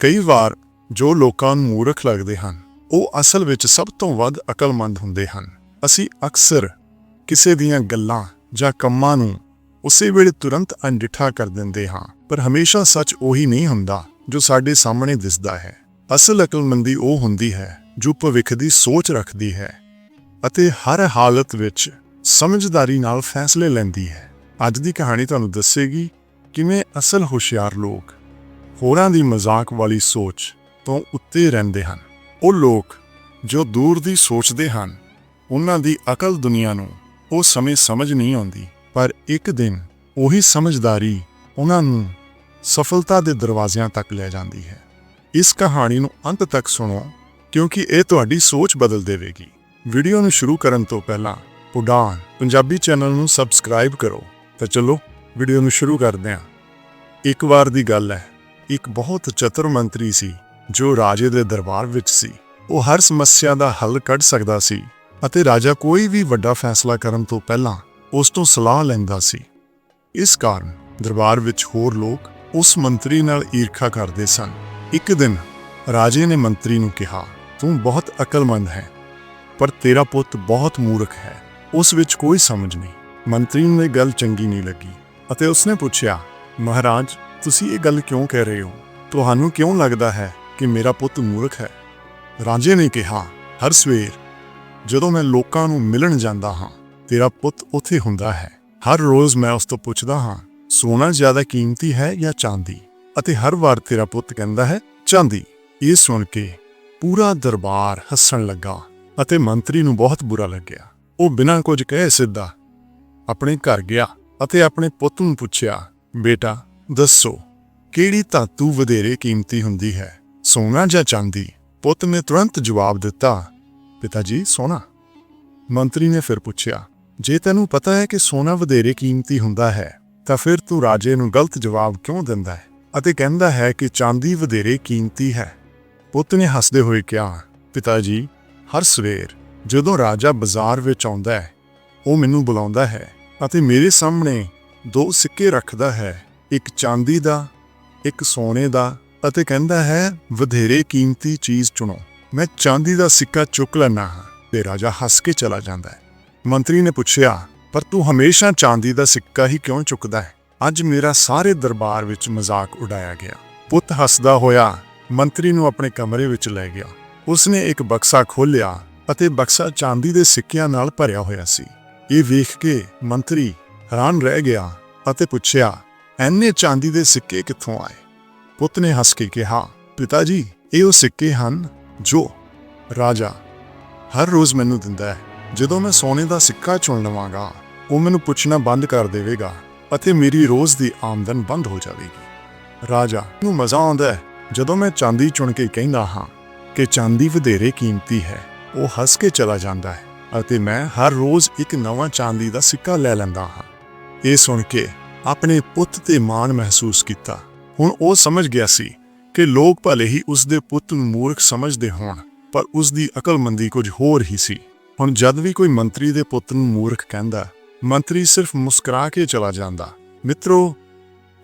ਕਈ ਵਾਰ ਜੋ ਲੋਕਾਂ ਨੂੰ ਮੂਰਖ ਲੱਗਦੇ ਹਨ, ਉਹ ਅਸਲ ਵਿੱਚ ਸਭ ਤੋਂ ਵੱਧ ਅਕਲਮੰਦ ਹੁੰਦੇ ਹਨ। ਅਸੀਂ ਅਕਸਰ ਕਿਸੇ ਦੀਆਂ ਗੱਲਾਂ ਜਾਂ ਕੰਮਾਂ ਨੂੰ ਉਸੇ ਵੇਲੇ ਤੁਰੰਤ ਅਣਡਿੱਠਾ ਕਰ ਦਿੰਦੇ ਹਾਂ, ਪਰ ਹਮੇਸ਼ਾ ਸੱਚ ਉਹੀ ਨਹੀਂ ਹੁੰਦਾ ਜੋ ਸਾਡੇ ਸਾਹਮਣੇ ਦਿਸਦਾ ਹੈ। ਅਸਲ ਅਕਲਮੰਦੀ ਉਹ ਹੁੰਦੀ ਹੈ ਜੋ ਭਵਿੱਖ ਦੀ ਸੋਚ ਰੱਖਦੀ ਹੈ ਅਤੇ ਹਰ ਹਾਲਤ ਵਿੱਚ ਸਮਝਦਾਰੀ ਨਾਲ ਫੈਸਲੇ ਲੈਂਦੀ ਹੈ। ਅੱਜ ਦੀ ਕਹਾਣੀ ਤੁਹਾਨੂੰ ਦੱਸੇਗੀ ਕਿਵੇਂ ਅਸਲ ਹੁਸ਼ਿਆਰ ਲੋਕ ਹੋਰਾਂ ਦੀ ਮਜ਼ਾਕ ਵਾਲੀ ਸੋਚ ਤੋਂ ਉੱਤੇ ਰਹਿੰਦੇ ਹਨ। ਉਹ ਲੋਕ ਜੋ ਦੂਰ ਦੀ ਸੋਚਦੇ ਹਨ, ਉਹਨਾਂ ਦੀ ਅਕਲ ਦੁਨੀਆ ਨੂੰ ਉਹ ਸਮੇਂ ਸਮਝ ਨਹੀਂ ਆਉਂਦੀ। ਪਰ ਇੱਕ ਦਿਨ ਉਹੀ ਸਮਝਦਾਰੀ ਉਹਨਾਂ ਨੂੰ ਸਫਲਤਾ ਦੇ ਦਰਵਾਜ਼ਿਆਂ ਤੱਕ ਲੈ ਜਾਂਦੀ ਹੈ। ਇਸ ਕਹਾਣੀ ਨੂੰ ਅੰਤ ਤੱਕ ਸੁਣੋ, ਕਿਉਂਕਿ ਇਹ ਤੁਹਾਡੀ ਸੋਚ ਬਦਲ ਦੇਵੇਗੀ। ਵੀਡੀਓ ਨੂੰ ਸ਼ੁਰੂ ਕਰਨ ਤੋਂ ਪਹਿਲਾਂ ਉਡਾਨ ਪੰਜਾਬੀ ਚੈਨਲ ਨੂੰ ਸਬਸਕ੍ਰਾਈਬ ਕਰੋ। ਤਾਂ ਚਲੋ, ਵੀਡੀਓ ਨੂੰ ਸ਼ੁਰੂ ਕਰਦੇ ਹਾਂ। ਇੱਕ ਵਾਰ ਦੀ ਗੱਲ ਹੈ ਇੱਕ ਬਹੁਤ ਚਤੁਰ ਮੰਤਰੀ ਸੀ, ਜੋ ਰਾਜੇ ਦੇ ਦਰਬਾਰ ਵਿੱਚ ਸੀ। ਉਹ ਹਰ ਸਮੱਸਿਆ ਦਾ ਹੱਲ ਕੱਢ ਸਕਦਾ ਸੀ ਅਤੇ ਰਾਜਾ ਕੋਈ ਵੀ ਵੱਡਾ ਫੈਸਲਾ ਕਰਨ ਤੋਂ ਪਹਿਲਾਂ ਉਸ ਤੋਂ ਸਲਾਹ ਲੈਂਦਾ ਸੀ। ਇਸ ਕਾਰਨ ਦਰਬਾਰ ਵਿੱਚ ਹੋਰ ਲੋਕ ਉਸ ਮੰਤਰੀ ਨਾਲ ਈਰਖਾ ਕਰਦੇ ਸਨ। ਇੱਕ ਦਿਨ ਰਾਜੇ ਨੇ ਮੰਤਰੀ ਨੂੰ ਕਿਹਾ, ਤੂੰ ਬਹੁਤ ਅਕਲਮੰਦ ਹੈ, ਪਰ ਤੇਰਾ ਪੁੱਤ ਬਹੁਤ ਮੂਰਖ ਹੈ। ਉਸ ਵਿੱਚ ਕੋਈ ਸਮਝ ਨਹੀਂ। ਮੰਤਰੀ ਨੂੰ ਇਹ ਗੱਲ ਚੰਗੀ ਨਹੀਂ ਲੱਗੀ ਅਤੇ ਉਸਨੇ ਪੁੱਛਿਆ, ਮਹਾਰਾਜ ਤੁਸੀਂ ਇਹ ਗੱਲ ਕਿਉਂ ਕਹਿ ਰਹੇ ਹੋ? ਤੁਹਾਨੂੰ ਕਿਉਂ ਲੱਗਦਾ ਹੈ ਕਿ ਮੇਰਾ ਪੁੱਤ ਮੂਰਖ ਹੈ? ਰਾਜੇ ਨੇ ਕਿਹਾ, ਹਰ ਸਵੇਰ ਜਦੋਂ ਮੈਂ ਲੋਕਾਂ ਨੂੰ ਮਿਲਣ ਜਾਂਦਾ ਹਾਂ, ਤੇਰਾ ਪੁੱਤ ਉੱਥੇ ਹੁੰਦਾ ਹੈ। ਹਰ ਰੋਜ਼ ਮੈਂ ਉਸ ਤੋਂ ਪੁੱਛਦਾ ਹਾਂ, ਸੋਨਾ ਜ਼ਿਆਦਾ ਕੀਮਤੀ ਹੈ ਜਾਂ ਚਾਂਦੀ? ਅਤੇ ਹਰ ਵਾਰ ਤੇਰਾ ਪੁੱਤ ਕਹਿੰਦਾ ਹੈ, ਚਾਂਦੀ। ਇਹ ਸੁਣ ਕੇ ਪੂਰਾ ਦਰਬਾਰ ਹੱਸਣ ਲੱਗਾ ਅਤੇ ਮੰਤਰੀ ਨੂੰ ਬਹੁਤ ਬੁਰਾ ਲੱਗਿਆ। ਉਹ ਬਿਨਾਂ ਕੁਝ ਕਹੇ ਸਿੱਧਾ ਆਪਣੇ ਘਰ ਗਿਆ ਅਤੇ ਆਪਣੇ ਪੁੱਤ ਨੂੰ ਪੁੱਛਿਆ, ਬੇਟਾ ਦੱਸੋ, ਕਿਹੜੀ ਧਾਤੂ ਵਧੇਰੇ ਕੀਮਤੀ ਹੁੰਦੀ ਹੈ? ਸੋਨਾ ਜਾਂ ਚਾਂਦੀ? ਪੁੱਤ ਨੇ ਤੁਰੰਤ ਜਵਾਬ ਦਿੱਤਾ, ਪਿਤਾ ਜੀ, ਸੋਨਾ। ਮੰਤਰੀ ਨੇ ਫਿਰ ਪੁੱਛਿਆ, ਜੇ ਤੈਨੂੰ ਪਤਾ ਹੈ ਕਿ ਸੋਨਾ ਵਧੇਰੇ ਕੀਮਤੀ ਹੁੰਦਾ ਹੈ, ਤਾਂ ਫਿਰ ਤੂੰ ਰਾਜੇ ਨੂੰ ਗਲਤ ਜਵਾਬ ਕਿਉਂ ਦਿੰਦਾ ਹੈ ਅਤੇ ਕਹਿੰਦਾ ਹੈ ਕਿ ਚਾਂਦੀ ਵਧੇਰੇ ਕੀਮਤੀ ਹੈ? ਪੁੱਤ ਨੇ ਹੱਸਦੇ ਹੋਏ ਕਿਹਾ, ਪਿਤਾ ਜੀ, ਹਰ ਸਵੇਰ ਜਦੋਂ ਰਾਜਾ ਬਾਜ਼ਾਰ ਵਿੱਚ ਆਉਂਦਾ ਹੈ, ਉਹ ਮੈਨੂੰ ਬੁਲਾਉਂਦਾ ਹੈ ਅਤੇ ਮੇਰੇ ਸਾਹਮਣੇ ਦੋ ਸਿੱਕੇ ਰੱਖਦਾ ਹੈ। ਇੱਕ ਚਾਂਦੀ ਦਾ, ਇੱਕ ਸੋਨੇ ਦਾ ਅਤੇ ਕਹਿੰਦਾ ਹੈ, ਵਧੇਰੇ ਕੀਮਤੀ ਚੀਜ਼ ਚੁਣੋ। ਮੈਂ ਚਾਂਦੀ ਦਾ ਸਿੱਕਾ ਚੁੱਕ ਲੈਣਾ ਹਾਂ ਤੇ ਰਾਜਾ ਹੱਸ ਕੇ ਚਲਾ ਜਾਂਦਾ ਹੈ। ਮੰਤਰੀ ਨੇ ਪੁੱਛਿਆ, ਪਰ ਤੂੰ ਹਮੇਸ਼ਾ ਚਾਂਦੀ ਦਾ ਸਿੱਕਾ ਹੀ ਕਿਉਂ ਚੁੱਕਦਾ ਹੈ? ਅੱਜ ਮੇਰਾ ਸਾਰੇ ਦਰਬਾਰ ਵਿੱਚ ਮਜ਼ਾਕ ਉਡਾਇਆ ਗਿਆ। ਪੁੱਤ ਹੱਸਦਾ ਹੋਇਆ ਮੰਤਰੀ ਨੂੰ ਆਪਣੇ ਕਮਰੇ ਵਿੱਚ ਲੈ ਗਿਆ। ਉਸਨੇ ਇੱਕ ਬਕਸਾ ਖੋਲ੍ਹਿਆ ਅਤੇ ਬਕਸਾ ਚਾਂਦੀ ਦੇ ਸਿੱਕਿਆਂ ਨਾਲ ਭਰਿਆ ਹੋਇਆ ਸੀ। ਇਹ ਵੇਖ ਕੇ ਮੰਤਰੀ ਹੈਰਾਨ ਰਹਿ ਗਿਆ ਅਤੇ ਪੁੱਛਿਆ ਐਨੇ ਚਾਂਦੀ ਦੇ ਸਿੱਕੇ ਕਿੱਥੋਂ ਆਏ? ਪੁੱਤ ਨੇ ਹੱਸ ਕੇ ਕਿਹਾ, ਪਿਤਾ ਜੀ, ਇਹ ਉਹ ਸਿੱਕੇ ਹਨ ਜੋ ਰਾਜਾ ਹਰ ਰੋਜ਼ ਮੈਨੂੰ ਦਿੰਦਾ ਹੈ। ਜਦੋਂ ਮੈਂ ਸੋਨੇ ਦਾ ਸਿੱਕਾ ਚੁਣ ਲਵਾਂਗਾ, ਉਹ ਮੈਨੂੰ ਪੁੱਛਣਾ ਬੰਦ ਕਰ ਦੇਵੇਗਾ ਅਤੇ ਮੇਰੀ ਰੋਜ਼ ਦੀ ਆਮਦਨ ਬੰਦ ਹੋ ਜਾਵੇਗੀ। ਰਾਜਾ ਨੂੰ ਮਜ਼ਾ ਆਉਂਦਾ ਹੈ। ਜਦੋਂ ਮੈਂ ਚਾਂਦੀ ਚੁਣ ਕੇ ਕਹਿੰਦਾ ਹਾਂ ਕਿ ਚਾਂਦੀ ਵਧੇਰੇ ਕੀਮਤੀ ਹੈ, ਉਹ ਹੱਸ ਕੇ ਚਲਾ ਜਾਂਦਾ ਹੈ ਅਤੇ ਮੈਂ ਹਰ ਰੋਜ਼ ਇੱਕ ਨਵਾਂ ਚਾਂਦੀ ਦਾ ਸਿੱਕਾ ਲੈ ਲੈਂਦਾ ਹਾਂ। ਇਹ ਸੁਣ ਕੇ ਆਪਣੇ ਪੁੱਤ ਤੇ ਮਾਣ ਮਹਿਸੂਸ ਕੀਤਾ। ਹੁਣ ਉਹ ਸਮਝ ਗਿਆ ਸੀ ਕਿ ਲੋਕ ਭਲੇ ਹੀ ਉਸ ਦੇ ਪੁੱਤ ਨੂੰ ਮੂਰਖ ਸਮਝਦੇ ਹੋਣ, ਪਰ ਉਸ ਦੀ ਅਕਲਮੰਦੀ ਕੁਝ ਹੋਰ ਹੀ ਸੀ। ਹੁਣ ਜਦ ਵੀ ਕੋਈ ਮੰਤਰੀ ਦੇ ਪੁੱਤ ਨੂੰ ਮੂਰਖ ਕਹਿੰਦਾ, ਮੰਤਰੀ ਸਿਰਫ ਮੁਸਕਰਾ ਕੇ ਚਲਾ ਜਾਂਦਾ। ਮਿੱਤਰੋ,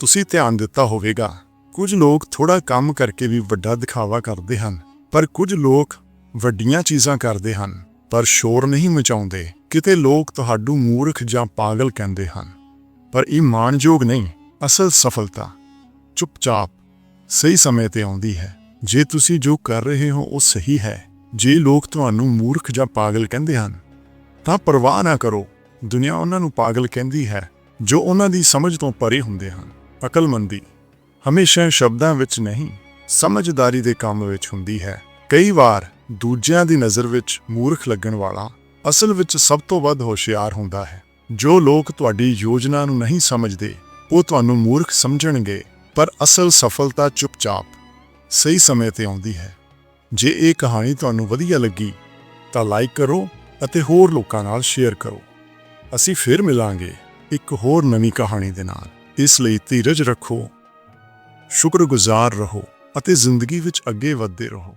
ਤੁਸੀਂ ਧਿਆਨ ਦਿੱਤਾ ਹੋਵੇਗਾ, ਕੁਝ ਲੋਕ ਥੋੜਾ ਕੰਮ ਕਰਕੇ ਵੀ ਵੱਡਾ ਦਿਖਾਵਾ ਕਰਦੇ ਹਨ, ਪਰ ਕੁਝ ਲੋਕ ਵੱਡੀਆਂ ਚੀਜ਼ਾਂ ਕਰਦੇ ਹਨ, ਪਰ ਸ਼ੋਰ ਨਹੀਂ ਮਚਾਉਂਦੇ। ਕਿਤੇ ਲੋਕ ਤੁਹਾਨੂੰ ਮੂਰਖ ਜਾਂ ਪਾਗਲ ਕਹਿੰਦੇ ਹਨ। ਪਰ ਇਹ ਮਾਣਯੋਗ ਨਹੀਂ, ਅਸਲ ਸਫਲਤਾ ਚੁੱਪਚਾਪ ਸਹੀ ਸਮੇਂ ਤੇ ਆਉਂਦੀ ਹੈ। ਜੇ ਤੁਸੀਂ ਜੋ ਕਰ ਰਹੇ ਹੋ ਉਹ ਸਹੀ ਹੈ। ਜੇ ਲੋਕ ਤੁਹਾਨੂੰ ਮੂਰਖ ਜਾਂ ਪਾਗਲ ਕਹਿੰਦੇ ਹਨ, ਤਾਂ ਪਰਵਾਹ ਨਾ ਕਰੋ। ਦੁਨੀਆ ਉਹਨਾਂ ਨੂੰ ਪਾਗਲ ਕਹਿੰਦੀ ਹੈ ਜੋ ਉਹਨਾਂ ਦੀ ਸਮਝ ਤੋਂ ਪਰੇ ਹੁੰਦੇ ਹਨ। ਅਕਲਮੰਦੀ ਹਮੇਸ਼ਾ ਸ਼ਬਦਾਂ ਵਿੱਚ ਨਹੀਂ, ਸਮਝਦਾਰੀ ਦੇ ਕੰਮ ਵਿੱਚ ਹੁੰਦੀ ਹੈ। ਕਈ ਵਾਰ ਦੂਜਿਆਂ ਦੀ ਨਜ਼ਰ ਵਿੱਚ ਮੂਰਖ ਲੱਗਣ ਵਾਲਾ ਅਸਲ ਵਿੱਚ ਸਭ ਤੋਂ ਵੱਧ ਹੋਸ਼ਿਆਰ ਹੁੰਦਾ ਹੈ। ਜੋ ਲੋਕ ਤੁਹਾਡੀ ਯੋਜਨਾ ਨੂੰ ਨਹੀਂ ਸਮਝਦੇ, ਉਹ ਤੁਹਾਨੂੰ ਮੂਰਖ ਸਮਝਣਗੇ, ਪਰ ਅਸਲ ਸਫਲਤਾ ਚੁੱਪਚਾਪ, ਸਹੀ ਸਮੇਂ ਤੇ ਆਉਂਦੀ ਹੈ। ਜੇ ਇਹ ਕਹਾਣੀ ਤੁਹਾਨੂੰ ਵਧੀਆ ਲੱਗੀ, ਤਾਂ ਲਾਈਕ ਕਰੋ ਅਤੇ ਹੋਰ ਲੋਕਾਂ ਨਾਲ ਸ਼ੇਅਰ ਕਰੋ। ਅਸੀਂ ਫਿਰ ਮਿਲਾਂਗੇ ਇੱਕ ਹੋਰ ਨਵੀਂ ਕਹਾਣੀ ਦੇ ਨਾਲ। ਇਸ ਲਈ ਧੀਰਜ ਰੱਖੋ, ਸ਼ੁਕਰਗੁਜ਼ਾਰ ਰਹੋ ਅਤੇ ਜ਼ਿੰਦਗੀ ਵਿੱਚ ਅੱਗੇ ਵਧਦੇ ਰਹੋ।